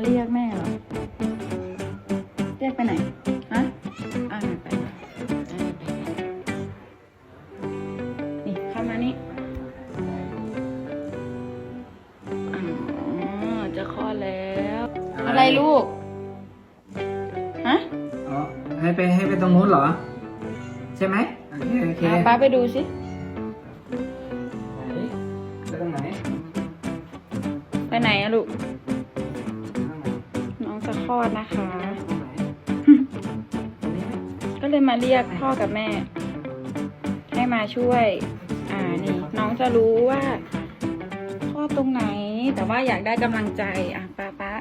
มาเรียกแม่เหรอ เรียกไปไหนฮะอ่าไปนี่เข้ามานี่อ๋อจะคลอดแล้ว อะไรลูก ฮะ อ๋อ ให้ไปให้ไปตรงนู้นเหรอ ใช่ไหมโอเคโอเคอะป้าไปดูสิไหนไปตรงไหน ไปไหนอะลูก คลอดนะคะตรงไหนตรงนี้ไหมก็เลยมาเรียกพ่อกับแม่ ให้มาช่วย อ่านี่น้องจะรู้ว่าคลอดตรงไหน แต่ว่าอยากได้กำลังใจ อะป้าป้า